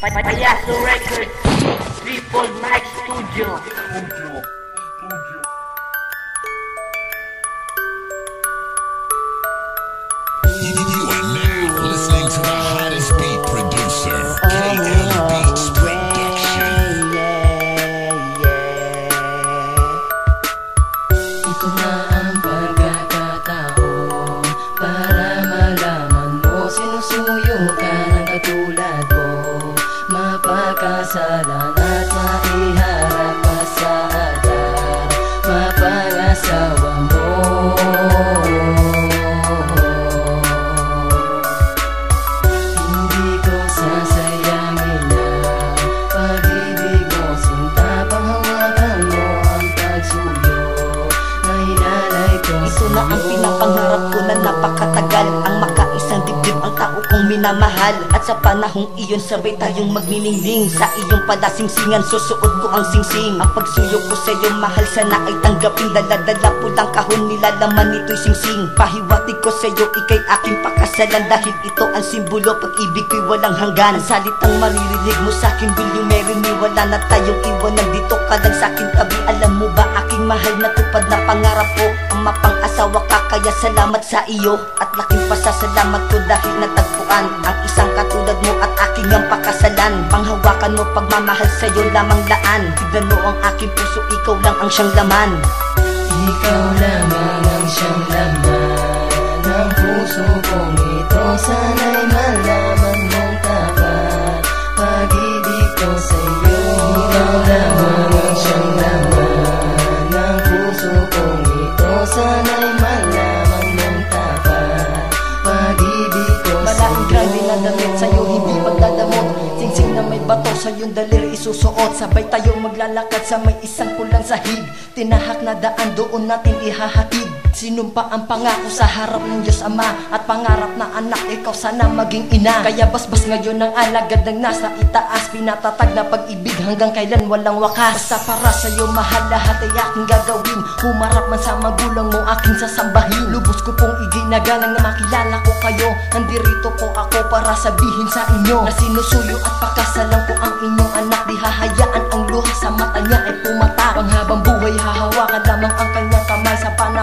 Payaso Records, Triple Mike Studio. Mapakasalan at maiharap pa sa altar Mapangasawa mo Hindi ko sasayangin na Pag-ibig mo Sinta panghawakan mo ang pagsuyo Na hinalay ko Ito na ang pinapangarap minamahal. At sa panahong iyon sabay tayong magniningning. Sa iyong palasingsingan susuot ko ang singsing. Ang pagsuyo ko sa iyo mahal sana ay tanggapin. Daladala po lang kahon nilalaman nito'y singsing. Pahiwatig ko sa iyo ikay aking pakasalan. Dahil ito ang simbolo pag-ibig ko'y walang hanggan. Ang salitang maririnig mo sa akin will you marry me Wala na tayong iwan. Nandito ka lang sa akin tabi Alam mo ba aking mahal? Na tupad na pangarap ko Ang mapang-asawa ka kaya salamat sa iyo. At laking pasasalamat ko dahil natagpuan Ang isang katulad mo at aking ang pakasalan. Panghawakan mo pagmamahal sa'yo lamang laan. Tignan mo ang aking puso ikaw lang ang siyang laman. Ikaw lamang ang siyang laman. Ng puso kong ito Sana'y sa iyong daliri isusuot Sabay tayong maglalakad sa may isang pulang sahig. Tinahak na daan doon natin ihahatid Sinumpa ang pangako sa harap ng Diyos Ama At pangarap na anak ikaw sana maging ina. Kaya basbas ngayon ang alagad ng nasa itaas Pinatatag na pag-ibig hanggang kailan walang wakas. Basta para sa'yo mahal lahat ay aking gagawin. Humarap man sa magulang mo aking sasambahin. Lubos ko pong iginagalang na makilala ko kayo. Nandirito po ako para sabihin sa inyo. Na sinusuyo at pakasalan ko ang inyong anak Di hahayaan ang luha sa mata niya. Ay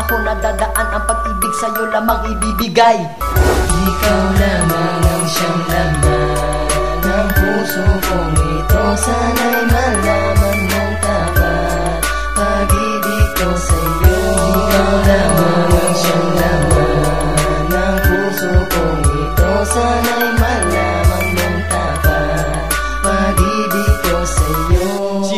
Sa panahon na dadaan ang pag-ibig sa'yo lamang ibibigay. Ikaw lamang ang siyang laman Ng puso kong ito. Sana'y malaman mong tapat Pag-ibig ko sa'yo. Ikaw lamang ang siyang laman Ng puso kong ito. Sana'y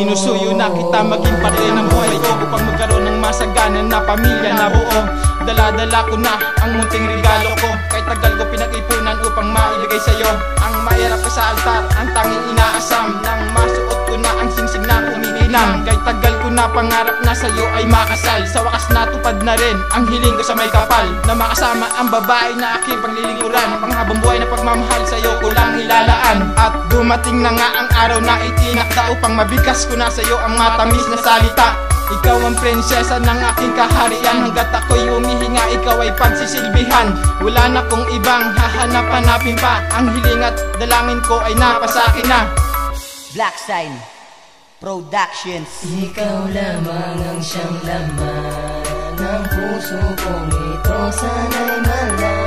Sinusuyo na kita maging parte ng buhay ko Upang magkaroon ng masaganan na pamilya na buo Dala-dala ko na ang munting regalo ko. Kahit tagal ko pinag-ipunan upang maibigay sa'yo. Ang mahirap ka sa altar, ang tanging inaasam. Nang masuot ko na ang singsing na umiilang Kahit tagal ko na pangarap na sa'yo ay makasal. Sa wakas natupad na rin ang hiling ko sa may kapal. Na makasama ang babae na aking paglilingkuran Panghabang buhay na pagmamahal sa'yo ko lang ilalaan At dumating na nga ang araw na itinakda Upang mabigas ko na sa'yo ang matamis na salita. Ikaw ang prinsesa ng aking kaharian. Hanggat ako'y humihinga, ikaw ay pagsisilbihan. Wala na kong ibang hahanap-hanapin pa. Ang hiling at dalangin ko ay napasakin na. Black Sign Productions Ikaw lamang ang siyang laman Ng puso kong ito Sana'y malaman